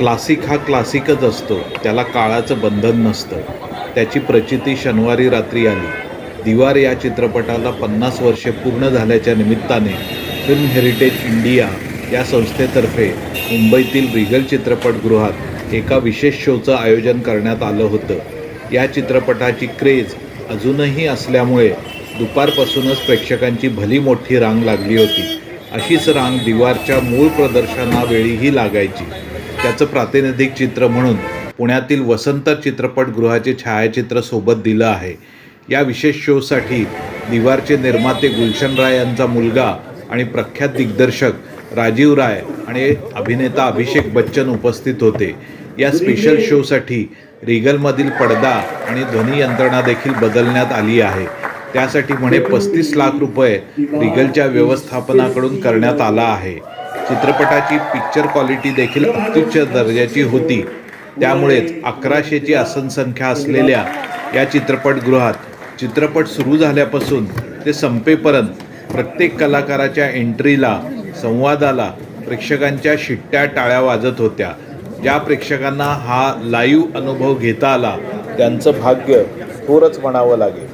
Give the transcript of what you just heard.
Classic हा क्लासिकच असतो. त्याला काळाचं बंधन नसतं. त्याची प्रचिती शनिवारी रात्री आली. दिवार या चित्रपटाला पन्नास वर्षे पूर्ण झाल्याच्या निमित्ताने फिल्म हेरिटेज इंडिया या संस्थेतर्फे मुंबईतील रिगल चित्रपटगृहात एका विशेष शोचं आयोजन करण्यात आलं होतं. या चित्रपटाची क्रेज अजूनही असल्यामुळे दुपारपासूनच प्रेक्षकांची भली मोठी रांग लागली होती. अशीच रांग दिवारच्या मूळ प्रदर्शनावेळीही लागायची. त्याचं प्रातिनिधिक चित्र म्हणून पुण्यातील वसंत चित्रपटगृहाचे छायाचित्र सोबत दिलं आहे. या विशेष शोसाठी दिवारचे निर्माते गुलशन राय यांचा मुलगा आणि प्रख्यात दिग्दर्शक राजीव राय आणि अभिनेता अभिषेक बच्चन उपस्थित होते. या स्पेशल शोसाठी रिगलमधील पडदा आणि ध्वनी यंत्रणा देखील बदलण्यात आली आहे. त्यासाठी म्हणे पस्तीस लाख रुपये रिगलच्या व्यवस्थापनाकडून करण्यात आला आहे. चित्रपटाची पिक्चर क्वालिटी देखील अत्युच्च दर्जाची होती. त्यामुळेच अकराशेची आसनसंख्या असलेल्या या चित्रपटगृहात चित्रपट सुरू झाल्यापासून ते संपेपर्यंत प्रत्येक कलाकाराच्या एंट्रीला संवादाला प्रेक्षकांच्या शिट्ट्या टाळ्या वाजत होत्या. ज्या प्रेक्षकांना हा लाईव्ह अनुभव घेता आला त्यांचं भाग्य थोरच म्हणावं लागेल.